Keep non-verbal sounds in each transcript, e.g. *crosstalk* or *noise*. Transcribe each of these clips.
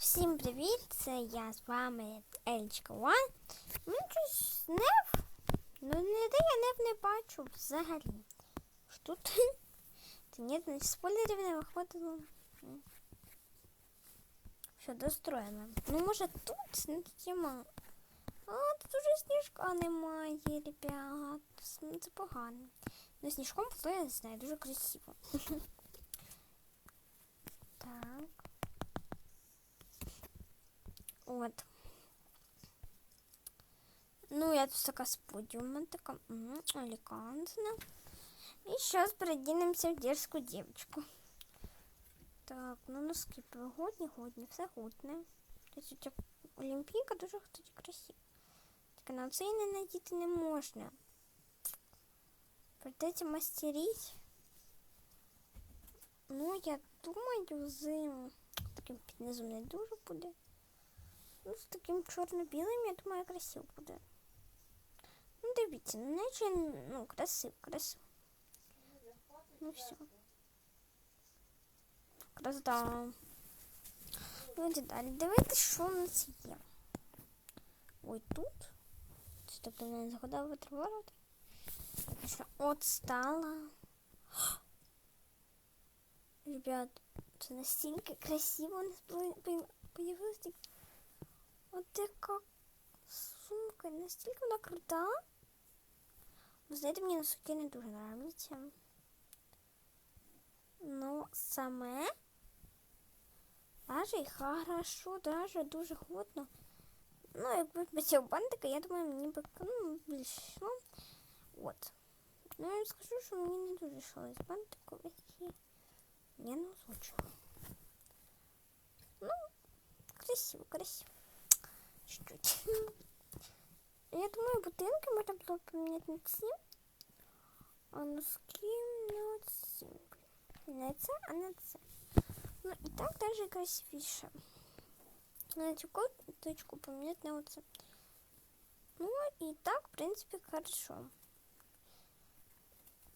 Всім привіт! Це я з вами Елічка One. Мені щось нев. Ну ніде я нев не бачу взагалі. Що тут? *laughs* Та ні, спойлерів не виходило. Що, достроєно. Ну може тут не тема. А, тут уже сніжка немає, ребят. Ну, Це погано. Ну, сніжком було, я не знаю, дуже красиво. *laughs* Так. От. Ну, я тут така з подиума, така м, елегантна. І зараз передінемося в дерзку дівчинку. Так, ну носки годні, годні, все годне. Тобто ця олімпійка дуже кстати, красива. Тільки на це не надіти не можна. Придеться мастерить. Ну, я думаю, з таким піднизом не дуже буде. Ну, з таким чорно-білим, я думаю, красиво буде. Ну, дивіться, ну, наче, ну, красиво, красиво. Ну, все. Красота. Давайте далі. Дивіться, що у нас є. Ой, тут. Тобто не згадав витрворот. От стала. Ребят, це настільки красиво у нас появилось. Вот така сумка, настільки вона крута. Ви знаєте, мені на суті не дуже нравиться. Ну, саме даже і хорошо, даже дуже годно. Ну, якби без цього бантика, я думаю, мені би ну, більше йшло. От. Ну, я скажу, що мені не дуже йшло з бантику, які я не озвучила. Ну, красиво, красиво. Чуть-чуть. Я думаю, бутылки можно было поменять на ці, а носки на ці. На це, а на це. Ну і так даже красивіше. На цю коточку поменять на оце. Ну і так, в принципе, хорошо.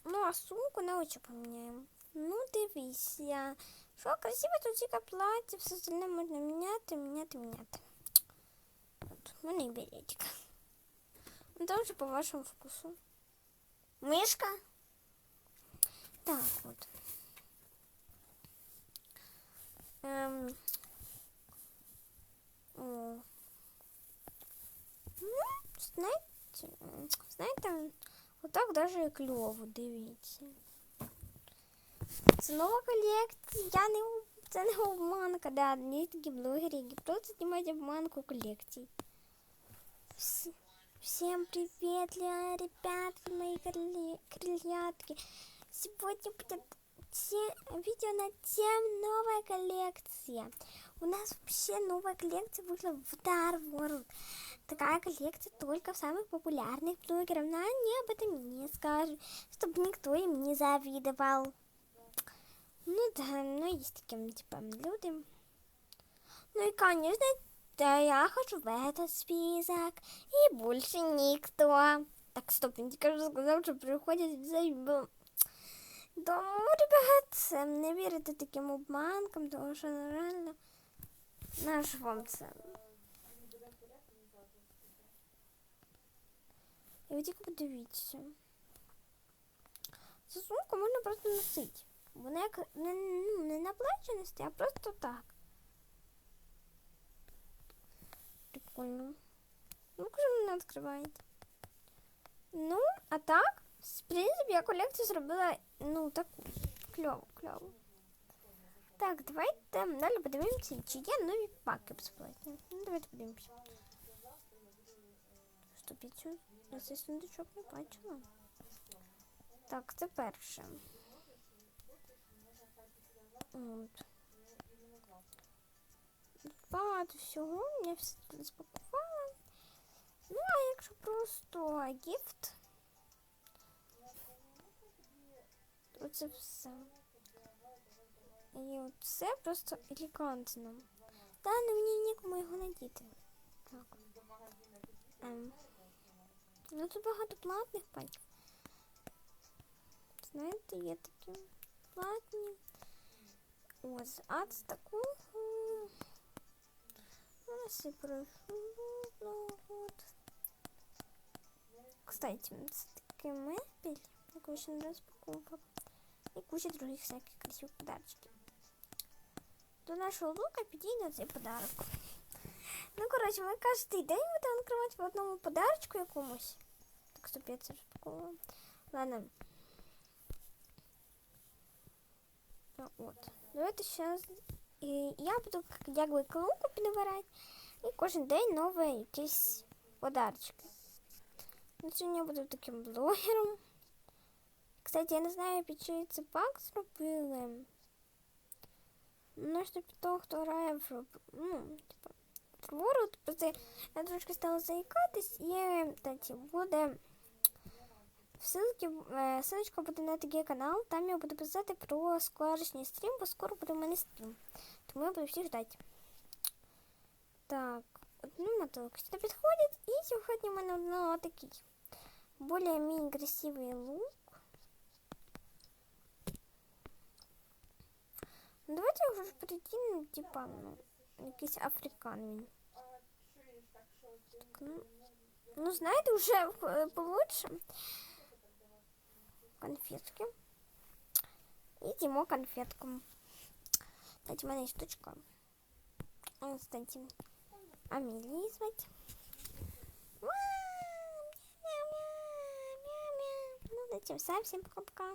Ну, а сумку на очі поміняємо. Ну, дивися. Що красиво тут тільки плаття, все остальне можна міняти, міняти, міняти. От, у мене беретик. Ну, там же по вашему вкусу. Мышка? Так, вот. Эм. О. Ну, знаете, знаете, вот так даже кльово, дивіться. Це нова колекція, я не це не обманка, да, є такі блогери, які просто знімають обманку колекцій. Всем привет, ребятки, мои крыльятки. Сегодня будет видео на тем новая коллекция. У нас вообще новая коллекция вышла в Star World. Такая коллекция только в самых популярных блогеров. Но они об этом не скажут, чтобы никто им не завидовал. Ну да, ну есть таким типа люди. Ну и, конечно, да я хочу в этот список. И больше никто. Так, стоп, він тільки вже сказав, що приходять заїбав. Тому, ребят, не вірите таким обманкам, тому що реально наш вам це. І ви тільки подивіться. Цю сумку можна просто носити. Вона як не, ну, не на плечі нести, а просто так. Прикольно. Ну, кажу, не відкриваєте. Ну, а так, в принципі, я колекцію зробила, ну, таку. Кльову, кльову. Так, давайте далі подивимося, чи є нові паки безплатні. Ну, давайте подивимося. Стоп, я цю на цей сундучок не бачила. Так, це перше. От. Багато всього, я все тут спакувала. Ну, а якщо просто гіфт, то це все. І це просто елегантно. Та не мені нікому його надіти. Так. Ем. Ну тут багато платних патів. Знаєте, є такі платні. Ось, а з такого раз и прошу. Ну, вот. Кстати, це таки мебель, яку ще не розпаковувала. І куча других всяких красивих подарочків. До нашого лука підійде цей подарок. Ну, коротше, ми кожен день будемо відкривати по одному подарочку якомусь. Так, стоп, я це розпаковувала. Ладно. Ну, от. Давайте зараз. І я буду якби колонку підбирати. І кожен день нові якісь подарочки. Ну, сьогодні я буду таким блогером. Кстати, я не знаю, під чий це пак зробили. Ну, що під того, хто грає в ну, типа, твору, просто я трошки стала заїкатись і таті, буде ссылки, е, ссылочка буде на такий канал, там я буду писати про скорочний стрім, бо скоро буде в мене стрім. Тому я буду всіх ждати. Так, одну мотылку сюди підходить, і сьогодні в мене ну, такий более-менее красивий лук. Ну, давайте його ж прикинемо, типа, ну, якийсь африкан він. Так, ну, ну, знаєте, вже е, получше. Конфетки. Идем конфетку. Кстати, у меня есть штучка. а, Амелии звать. Ну, затем совсем пока-пока.